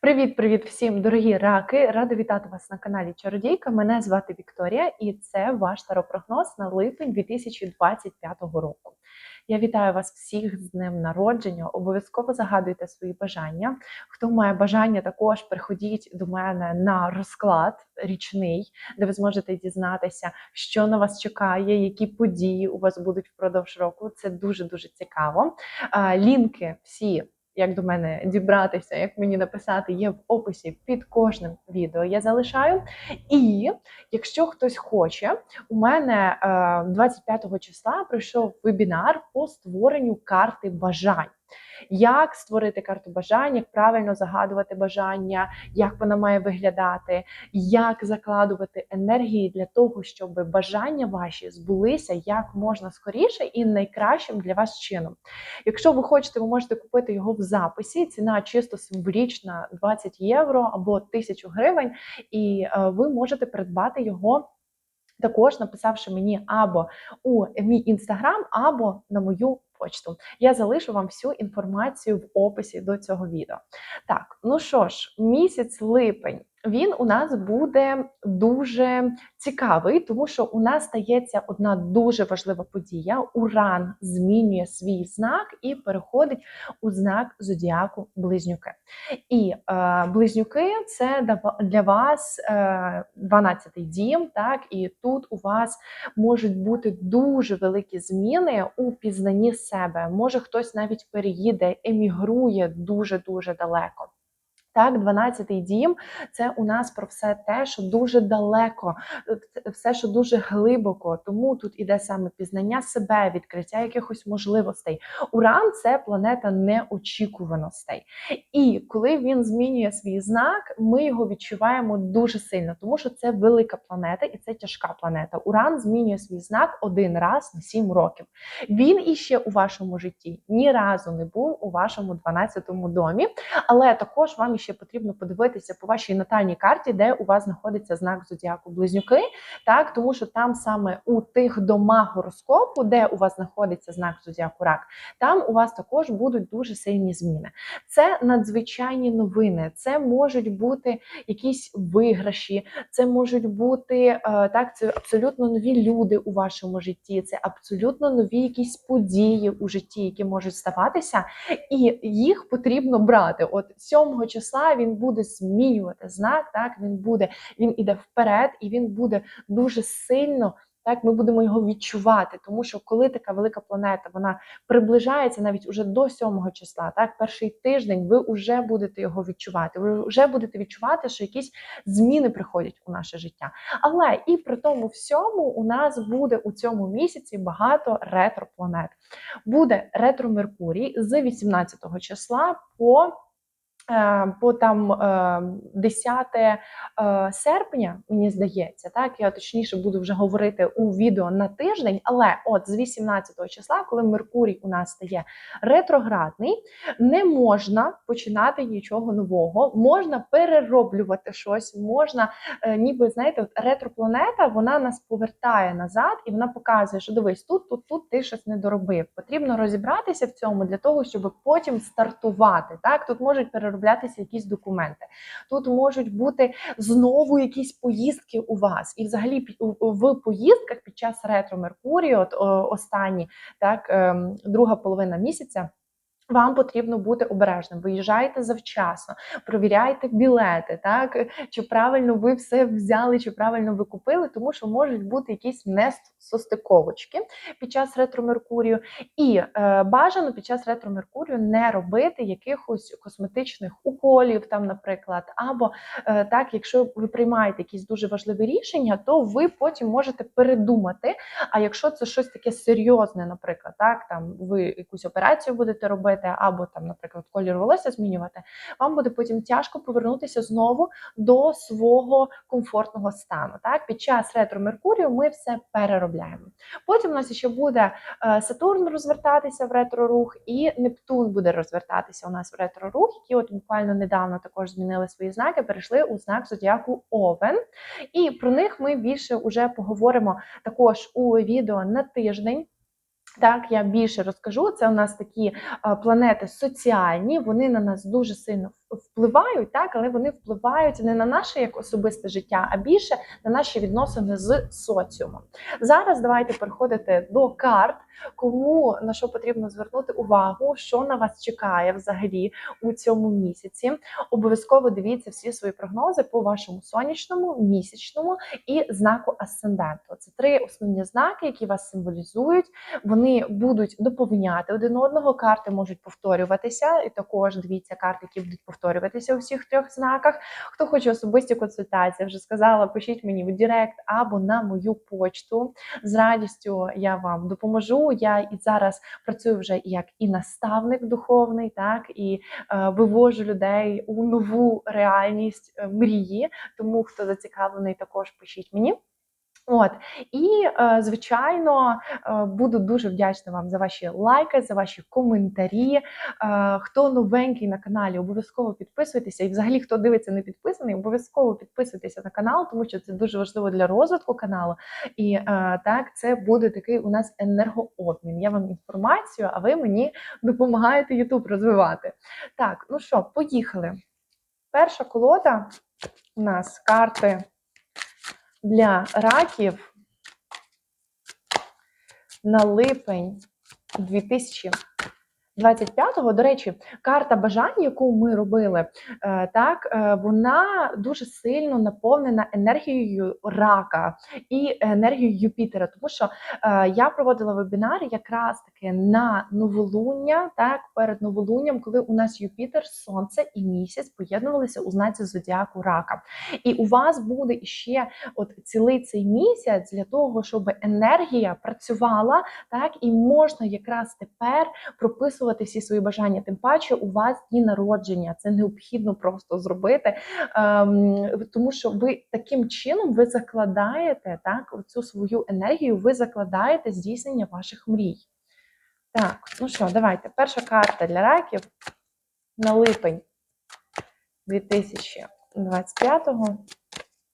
Привіт-привіт всім, дорогі раки! Рада вітати вас на каналі Чародійка. Мене звати Вікторія, і це ваш таропрогноз на липень 2025 року. Я вітаю вас всіх з днем народження. Обов'язково загадуйте свої бажання. Хто має бажання, також приходіть до мене на розклад річний, де ви зможете дізнатися, що на вас чекає, які події у вас будуть впродовж року. Це дуже дуже цікаво. Лінки всі як до мене дібратися, як мені написати, є в описі під кожним відео. Я залишаю. І якщо хтось хоче, у мене 25 числа пройшов вебінар по створенню карти бажань. Як створити карту бажань, як правильно загадувати бажання, як вона має виглядати, як закладувати енергії для того, щоб бажання ваші збулися як можна скоріше і найкращим для вас чином. Якщо ви хочете, ви можете купити його в записі. Ціна чисто символічна 20 євро або 1000 гривень, і е, ви можете придбати його. Також написавши мені або у мій інстаграм, або на мою почту. Я залишу вам всю інформацію в описі до цього відео. Так, ну що ж, місяць липень. Він у нас буде дуже цікавий, тому що у нас стається одна дуже важлива подія. Уран змінює свій знак і переходить у знак зодіаку близнюки. І е, близнюки це для вас е, 12-й дім. Так, і тут у вас можуть бути дуже великі зміни у пізнанні себе. Може хтось навіть переїде, емігрує дуже дуже далеко. Так, 12-й дім це у нас про все те, що дуже далеко, все, що дуже глибоко. Тому тут іде саме пізнання себе, відкриття якихось можливостей. Уран це планета неочікуваностей. І коли він змінює свій знак, ми його відчуваємо дуже сильно, тому що це велика планета і це тяжка планета. Уран змінює свій знак один раз на 7 років. Він іще у вашому житті ні разу не був у вашому 12-му домі, але також вам іще ще потрібно подивитися по вашій натальній карті, де у вас знаходиться знак зодіаку близнюки, так тому що там саме у тих домах гороскопу, де у вас знаходиться знак зодіаку рак, там у вас також будуть дуже сильні зміни. Це надзвичайні новини, це можуть бути якісь виграші, це можуть бути е, так, це абсолютно нові люди у вашому житті, це абсолютно нові якісь події у житті, які можуть ставатися, і їх потрібно брати. От 7 числа числа він буде змінювати знак. Так він буде, він іде вперед, і він буде дуже сильно. Так, ми будемо його відчувати, тому що коли така велика планета вона приближається навіть уже до 7 числа, так, перший тиждень, ви вже будете його відчувати. Ви вже будете відчувати, що якісь зміни приходять у наше життя. Але і при тому всьому у нас буде у цьому місяці багато ретропланет. Буде ретро Меркурій з 18 числа по по там 10 е, е, серпня, мені здається, так я точніше буду вже говорити у відео на тиждень, але от з 18 числа, коли Меркурій у нас стає ретроградний, не можна починати нічого нового, можна перероблювати щось, можна, ніби знаєте, от ретропланета вона нас повертає назад і вона показує, що дивись, тут, тут, тут ти щось не доробив. Потрібно розібратися в цьому для того, щоб потім стартувати. Так, тут можуть переробляти перероблятися якісь документи. Тут можуть бути знову якісь поїздки у вас. І взагалі в поїздках під час ретро Меркурію, от останні, так, ем, друга половина місяця. Вам потрібно бути обережним. Виїжджайте завчасно, провіряйте білети, так чи правильно ви все взяли, чи правильно ви купили, тому що можуть бути якісь несостиковочки під час ретро Меркурію. І е, бажано під час ретро Меркурію не робити якихось косметичних уколів, там, наприклад, або е, так, якщо ви приймаєте якісь дуже важливі рішення, то ви потім можете передумати. А якщо це щось таке серйозне, наприклад, так там ви якусь операцію будете робити робити, або там, наприклад, колір волосся змінювати, вам буде потім тяжко повернутися знову до свого комфортного стану. Так, під час ретро Меркурію ми все переробляємо. Потім у нас ще буде е, Сатурн розвертатися в ретро-рух, і Нептун буде розвертатися у нас в ретро-рух, які от буквально недавно також змінили свої знаки, перейшли у знак зодіаку Овен. І про них ми більше вже поговоримо також у відео на тиждень. Так, я більше розкажу. Це у нас такі планети соціальні, вони на нас дуже сильно впливають, так, але вони впливають не на наше як особисте життя, а більше на наші відносини з соціумом. Зараз давайте переходити до карт, кому на що потрібно звернути увагу, що на вас чекає взагалі у цьому місяці. Обов'язково дивіться всі свої прогнози по вашому сонячному, місячному і знаку асценденту. Це три основні знаки, які вас символізують. Вони будуть доповняти один одного. Карти можуть повторюватися, і також дивіться карти, які будуть повторюватися у всіх трьох знаках. Хто хоче особисті консультації, вже сказала, пишіть мені в Директ або на мою почту. З радістю я вам допоможу. Я і зараз працюю вже як і наставник духовний, так і е, вивожу людей у нову реальність е, мрії. Тому хто зацікавлений, також пишіть мені. От і е, звичайно е, буду дуже вдячна вам за ваші лайки, за ваші коментарі. Е, хто новенький на каналі, обов'язково підписуйтеся. І взагалі, хто дивиться не підписаний, обов'язково підписуйтеся на канал, тому що це дуже важливо для розвитку каналу. І так, це буде такий у нас енергообмін. Я вам інформацію, а ви мені допомагаєте YouTube розвивати. Так, ну що, поїхали. Перша колода у нас карти для раків на липень 2025-го. До речі, карта бажань, яку ми робили, е, так е, вона дуже сильно наповнена енергією рака і енергією Юпітера, тому що е, я проводила вебінари якраз таки на новолуння, так перед новолунням, коли у нас Юпітер, Сонце і місяць поєднувалися у знаці зодіаку рака. І у вас буде іще от цілий цей місяць для того, щоб енергія працювала, так і можна якраз тепер прописувати всі свої бажання. Тим паче, у вас дні народження. Це необхідно просто зробити, ем, тому що ви таким чином ви закладаєте так цю свою енергію, ви закладаєте здійснення ваших мрій. Так, ну що, давайте. Перша карта для раків на липень 2025-го.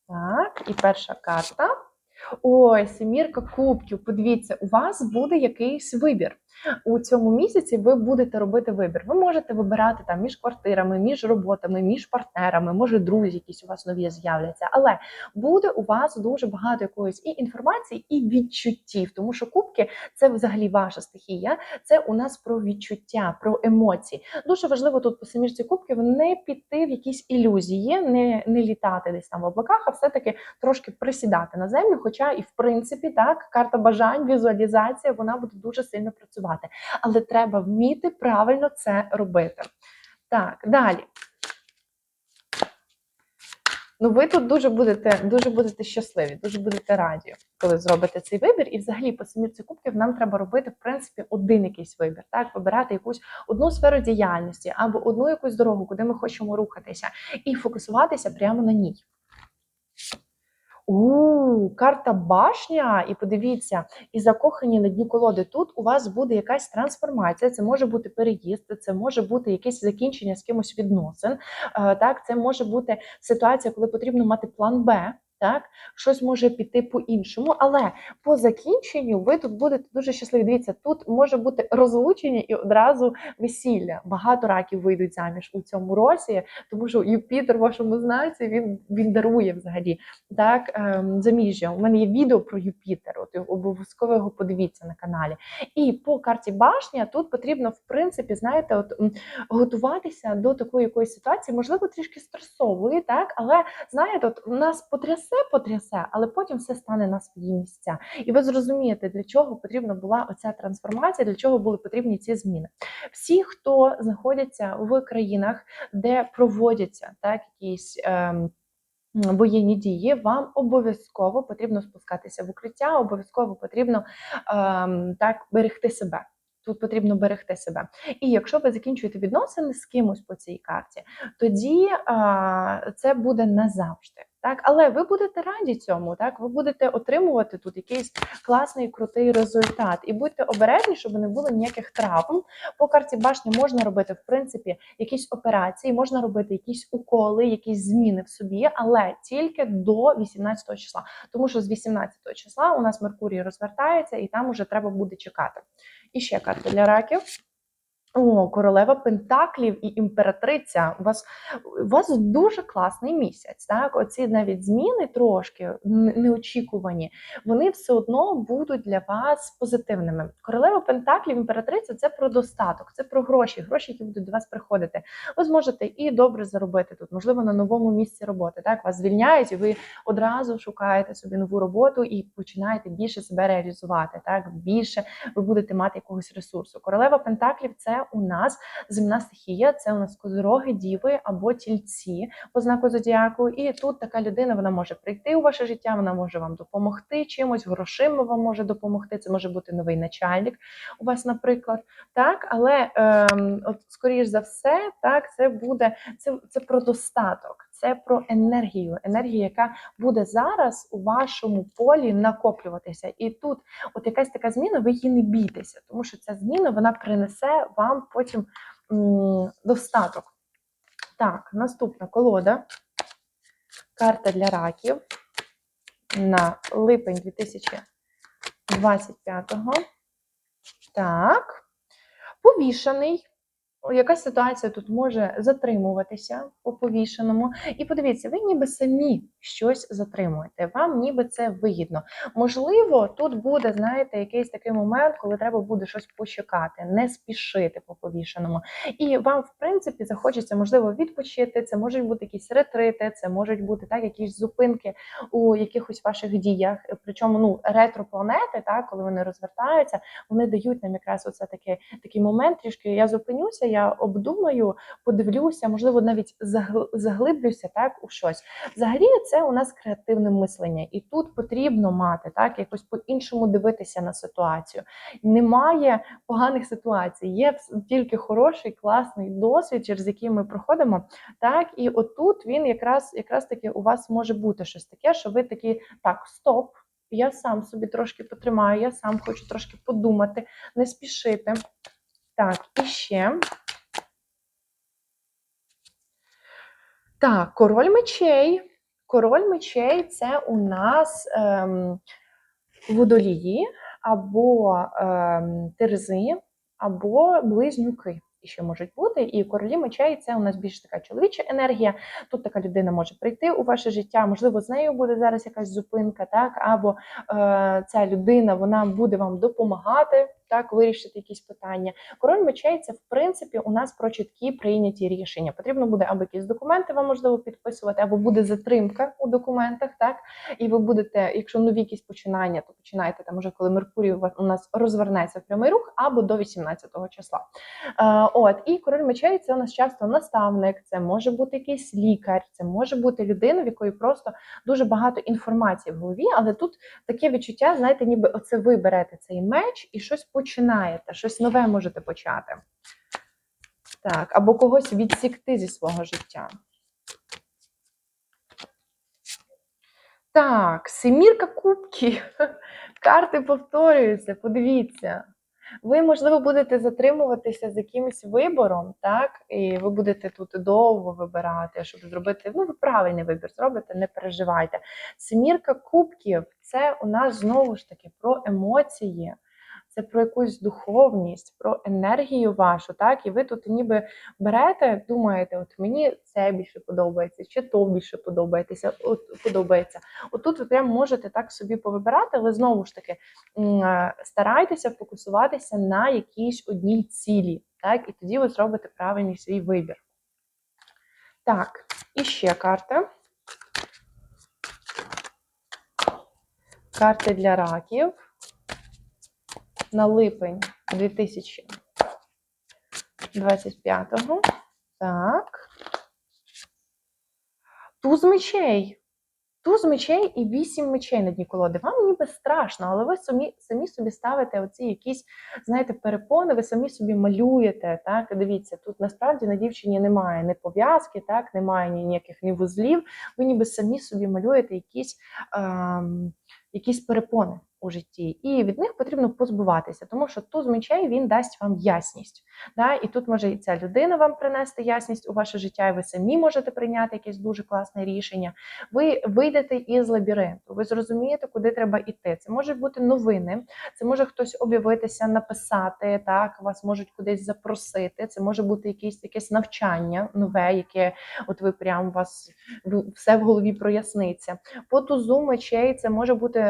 Так, і перша карта. Ой, семірка кубків. Подивіться, у вас буде якийсь вибір. У цьому місяці ви будете робити вибір. Ви можете вибирати там між квартирами, між роботами, між партнерами, може, друзі, якісь у вас нові з'являться. Але буде у вас дуже багато якоїсь і інформації, і відчуттів, тому що кубки це взагалі ваша стихія. Це у нас про відчуття, про емоції. Дуже важливо тут по семірці кубків не піти в якісь ілюзії, не, не літати десь там в облаках, а все-таки трошки присідати на землю. Хоча і в принципі так, карта бажань, візуалізація, вона буде дуже сильно працювати. Але треба вміти правильно це робити. Так, далі. Ну, ви тут дуже будете дуже будете щасливі, дуже будете раді, коли зробите цей вибір. І взагалі по семірці кубків нам треба робити, в принципі, один якийсь вибір. Так, вибирати якусь одну сферу діяльності або одну якусь дорогу, куди ми хочемо рухатися, і фокусуватися прямо на ній. У карта башня, і подивіться, і закохані на дні колоди. Тут у вас буде якась трансформація. Це може бути переїзд, це може бути якесь закінчення з кимось відносин. Е, Так, це може бути ситуація, коли потрібно мати план Б. Так, щось може піти по-іншому, але по закінченню ви тут будете дуже щасливі. Дивіться, тут може бути розлучення і одразу весілля. Багато раків вийдуть заміж у цьому році, тому що Юпітер в вашому знаці він він дарує взагалі так ем, заміжжя. У мене є відео про Юпітер. От обов'язково його подивіться на каналі. І по карті башня тут потрібно, в принципі, знаєте, от готуватися до такої якоїсь ситуації, можливо, трішки стресової, так, але знаєте, от нас потрясе, потрясе, але потім все стане на свої місця. І ви зрозумієте, для чого потрібна була оця трансформація, для чого були потрібні ці зміни. Всі, хто знаходяться в країнах, де проводяться так якісь. Ем, Воєнні дії, вам обов'язково потрібно спускатися в укриття, обов'язково потрібно ем, так берегти себе. Тут потрібно берегти себе. І якщо ви закінчуєте відносини з кимось по цій карті, тоді а, це буде назавжди. Так, але ви будете раді цьому, так ви будете отримувати тут якийсь класний крутий результат. І будьте обережні, щоб не було ніяких травм. По карті башні можна робити в принципі якісь операції, можна робити якісь уколи, якісь зміни в собі, але тільки до 18 числа. Тому що з 18 числа у нас Меркурій розвертається, і там уже треба буде чекати. І ще карта для раків О, королева Пентаклів і імператриця. У вас, у вас дуже класний місяць. Так, оці навіть зміни трошки неочікувані, вони все одно будуть для вас позитивними. Королева Пентаклів, імператриця це про достаток, це про гроші, гроші, які будуть до вас приходити. Ви зможете і добре заробити тут, можливо, на новому місці роботи. Так, вас звільняють, і ви одразу шукаєте собі нову роботу і починаєте більше себе реалізувати. Так, більше ви будете мати якогось ресурсу. Королева Пентаклів у нас земна стихія, це у нас козороги, діви або тільці по знаку зодіаку. І тут така людина вона може прийти у ваше життя, вона може вам допомогти чимось, грошима вам може допомогти. Це може бути новий начальник у вас, наприклад. Так, але ем, от скоріш за все, так це буде це, це про достаток, це про енергію, енергію, яка буде зараз у вашому полі накоплюватися. І тут, от якась така зміна, ви її не бійтеся, тому що ця зміна вона принесе вам потім достаток. Так, наступна колода. Карта для раків на липень 2025-го. Так. Повішаний. Якась ситуація тут може затримуватися по повішеному. І подивіться, ви ніби самі щось затримуєте. Вам ніби це вигідно. Можливо, тут буде, знаєте, якийсь такий момент, коли треба буде щось почекати, не спішити по повішеному. І вам, в принципі, захочеться, можливо, відпочити. Це можуть бути якісь ретрити, це можуть бути так, якісь зупинки у якихось ваших діях. Причому ну, ретропланети, так, коли вони розвертаються, вони дають нам якраз оце таке, такий момент, трішки я зупинюся, я обдумаю, подивлюся, можливо, навіть заглиблюся так у щось. Взагалі, це у нас креативне мислення, і тут потрібно мати так, якось по-іншому дивитися на ситуацію. Немає поганих ситуацій, є тільки хороший, класний досвід, через який ми проходимо. Так, і отут він якраз якраз таки у вас може бути щось таке, що ви такі так, стоп. Я сам собі трошки потримаю, я сам хочу трошки подумати, не спішити. Так, і ще. Так, король мечей. Король мечей це у нас ем, водолії або ем, терези, або близнюки. І ще можуть бути. І королі мечей це у нас більш така чоловіча енергія. Тут така людина може прийти у ваше життя. Можливо, з нею буде зараз якась зупинка, так або е, ця людина вона буде вам допомагати так вирішити якісь питання. Король мечей це в принципі у нас про чіткі прийняті рішення. Потрібно буде або якісь документи вам можливо підписувати, або буде затримка у документах, так і ви будете, якщо нові якісь починання, то починаєте там уже коли Меркурій у нас розвернеться в прямий рух, або до 18-го числа. Е, От і король мечей це у нас часто наставник, це може бути якийсь лікар, це може бути людина, в якої просто дуже багато інформації в голові, але тут таке відчуття, знаєте, ніби оце ви берете цей меч і щось починаєте, щось нове можете почати. Так, або когось відсікти зі свого життя. Так, семірка кубків. Карти повторюються, подивіться. Ви, можливо, будете затримуватися з якимось вибором, так? І ви будете тут довго вибирати, щоб зробити. Ну, ви правильний вибір зробите, не переживайте. Семірка кубків це у нас знову ж таки про емоції, це про якусь духовність, про енергію вашу, так? І ви тут ніби берете, думаєте, от мені це більше подобається, чи то більше подобається, от подобається. Отут ви прям можете так собі повибирати, але знову ж таки е, старайтеся фокусуватися на якійсь одній цілі, так? І тоді ви зробите правильний свій вибір. Так, і ще карта. Карти для раків на липень 2025-го. Так. Туз мечей. Туз мечей і вісім мечей на дні колоди. Вам ніби страшно, але ви самі, самі собі ставите оці якісь, знаєте, перепони, ви самі собі малюєте. Так, дивіться, тут насправді на дівчині немає ні пов'язки, так, немає ніяких ні вузлів. Ви ніби самі собі малюєте якісь. Ем, якісь перепони у житті, і від них потрібно позбуватися, тому що туз мечей він дасть вам ясність. Да? І тут може і ця людина вам принести ясність у ваше життя, і ви самі можете прийняти якесь дуже класне рішення. Ви вийдете із лабіринту, ви зрозумієте, куди треба йти. Це можуть бути новини, це може хтось об'явитися, написати, так вас можуть кудись запросити. Це може бути якесь якесь навчання нове, яке от ви прям у вас все в голові проясниться. По тузу мечей це може бути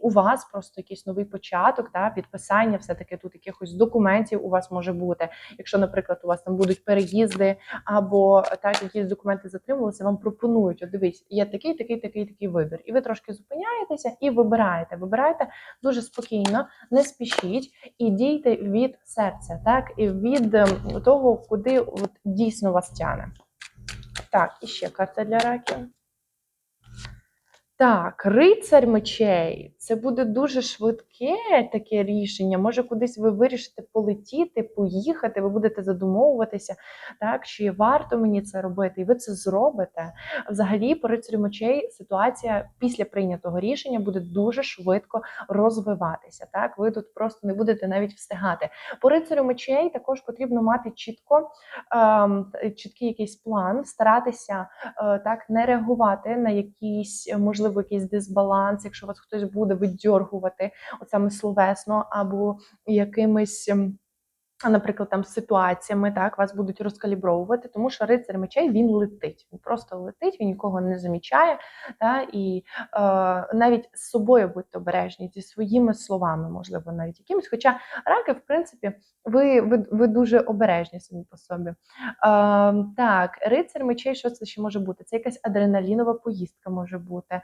у вас просто якийсь новий початок, та підписання, все таки тут якихось документів у вас може бути. Якщо, наприклад, у вас там будуть переїзди або так якісь документи затримувалися, вам пропонують: от дивись, є такий, такий, такий, такий вибір, і ви трошки зупиняєтеся і вибираєте. Вибираєте дуже спокійно, не спішіть і дійте від серця, так і від ем, того, куди от дійсно вас тяне. Так, і ще карта для раків. Так, рицарь мечей. Це буде дуже швидке таке рішення. Може, кудись ви вирішите полетіти, поїхати, ви будете задумовуватися, так, чи варто мені це робити, і ви це зробите. Взагалі, по рицарю мечей ситуація після прийнятого рішення буде дуже швидко розвиватися. Так, ви тут просто не будете навіть встигати. По рицарю мечей також потрібно мати чітко ем, чіткий якийсь план, старатися е, так не реагувати на якийсь, е, можливо, якийсь дисбаланс, якщо вас хтось буде видьоргувати, саме словесно, або якимись. Наприклад, там ситуаціями так вас будуть розкалібровувати, тому що рицар мечей він летить. Він просто летить, він нікого не замічає. Та, і е, навіть з собою будьте обережні, зі своїми словами, можливо, навіть якимось. Хоча раки, в принципі, ви, ви, ви дуже обережні самі по собі. Е, так, рицар мечей, що це ще може бути? Це якась адреналінова поїздка може бути.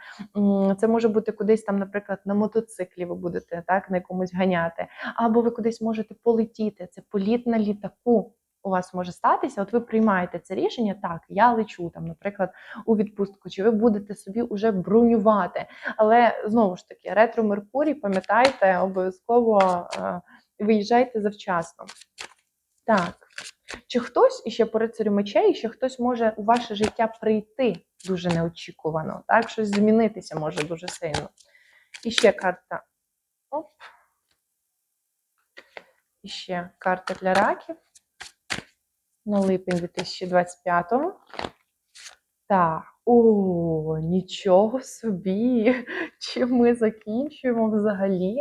Це може бути кудись там, наприклад, на мотоциклі ви будете так, на якомусь ганяти, або ви кудись можете полетіти. Це політ на літаку. У вас може статися, от ви приймаєте це рішення, так, я лечу там, наприклад, у відпустку, чи ви будете собі вже бронювати. Але знову ж таки, ретро Меркурій, пам'ятайте, обов'язково е, виїжджайте завчасно. Так. Чи хтось іще по рицарю мечей, ще хтось може у ваше життя прийти дуже неочікувано, так? Щось змінитися може дуже сильно. І ще карта. Оп. І ще карта для раків на липень 2025-му. Так, о, нічого собі! Чим ми закінчуємо взагалі?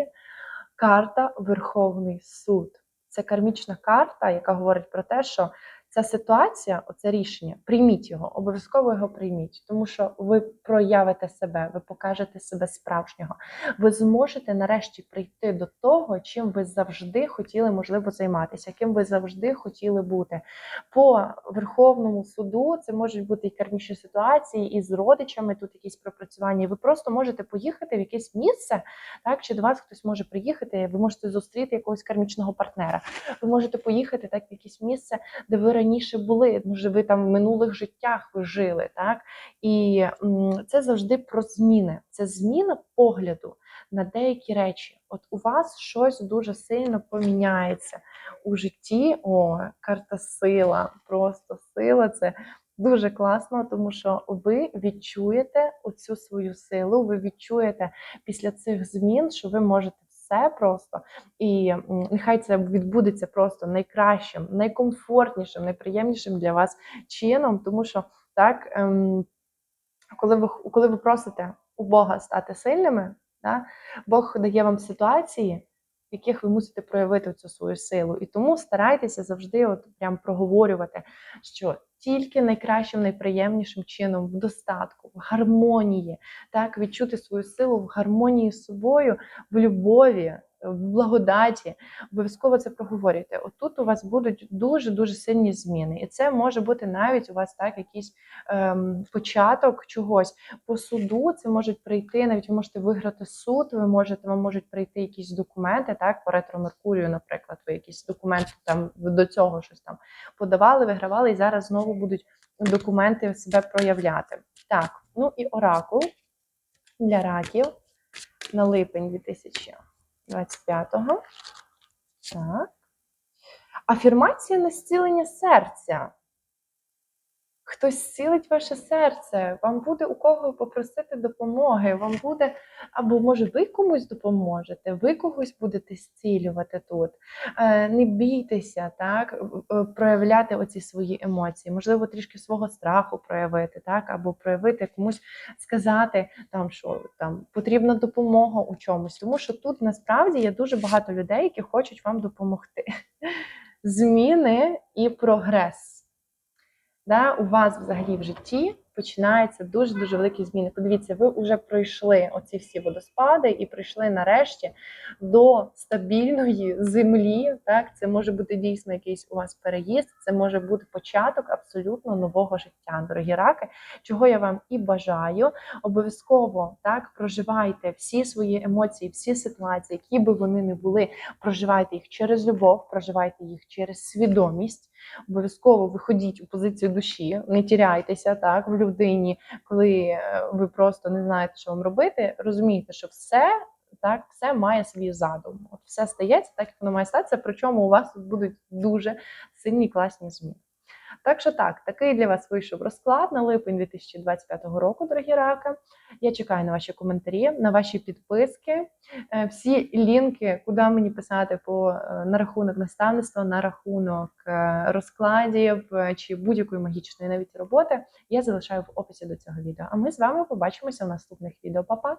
Карта Верховний суд. Це кармічна карта, яка говорить про те, що ця ситуація, оце рішення, прийміть його, обов'язково його прийміть, тому що ви проявите себе, ви покажете себе справжнього. Ви зможете нарешті прийти до того, чим ви завжди хотіли, можливо, займатися, ким ви завжди хотіли бути. По Верховному суду це можуть бути і кармічні ситуації, і з родичами тут якісь пропрацювання. Ви просто можете поїхати в якесь місце, так чи до вас хтось може приїхати, ви можете зустріти якогось кармічного партнера. Ви можете поїхати так в якесь місце, де ви раніше були. Може, ви там в минулих життях жили, так і це завжди про зміни. Це зміна погляду на деякі речі. От у вас щось дуже сильно поміняється у житті. О, карта сила, просто сила. Це дуже класно, тому що ви відчуєте оцю свою силу. Ви відчуєте після цих змін, що ви можете все просто, і нехай це відбудеться просто найкращим, найкомфортнішим, найприємнішим для вас чином, тому що так, ем, коли ви коли ви просите у Бога стати сильними, да, Бог дає вам ситуації, в яких ви мусите проявити цю свою силу. І тому старайтеся завжди от прям проговорювати, що тільки найкращим, найприємнішим чином, в достатку, в гармонії, так, відчути свою силу в гармонії з собою, в любові, в благодаті. Обов'язково це проговорюйте. Отут у вас будуть дуже дуже сильні зміни, і це може бути навіть у вас так якийсь ем, початок чогось по суду. Це можуть прийти, навіть ви можете виграти суд. Ви можете вам можуть прийти якісь документи, так по ретро Меркурію, наприклад, ви якісь документи там до цього щось там подавали, вигравали, і зараз знову будуть документи себе проявляти. Так, ну і оракул для раків на липень 2025-го. Так. Афірмація на зцілення серця. Хтось зцілить ваше серце, вам буде у кого попросити допомоги, вам буде, або може ви комусь допоможете, ви когось будете зцілювати тут. Е, Не бійтеся, так, е, проявляти оці свої емоції, можливо, трішки свого страху проявити, так, або проявити комусь сказати, там, що там потрібна допомога у чомусь. Тому що тут насправді є дуже багато людей, які хочуть вам допомогти. Зміни і прогрес да, у вас взагалі в житті починаються дуже дуже великі зміни. Подивіться, ви вже пройшли оці всі водоспади і прийшли нарешті до стабільної землі. Так, це може бути дійсно якийсь у вас переїзд, це може бути початок абсолютно нового життя, дорогі раки. Чого я вам і бажаю. Обов'язково так проживайте всі свої емоції, всі ситуації, які би вони не були. Проживайте їх через любов, проживайте їх через свідомість. Обов'язково виходіть у позицію душі, не тіряйтеся так в людині, коли е, ви просто не знаєте, що вам робити. Розумійте, що все так, все має свій задум. От все стається так, як воно має статися. Причому у вас будуть дуже сильні класні зміни. Так що так, такий для вас вийшов розклад на липень 2025 року, дорогі раки. Я чекаю на ваші коментарі, на ваші підписки. Е, Всі лінки, куди мені писати по е, на рахунок наставництва, на рахунок е, розкладів чи будь-якої магічної навіть роботи, я залишаю в описі до цього відео. А ми з вами побачимося в наступних відео. Па-па!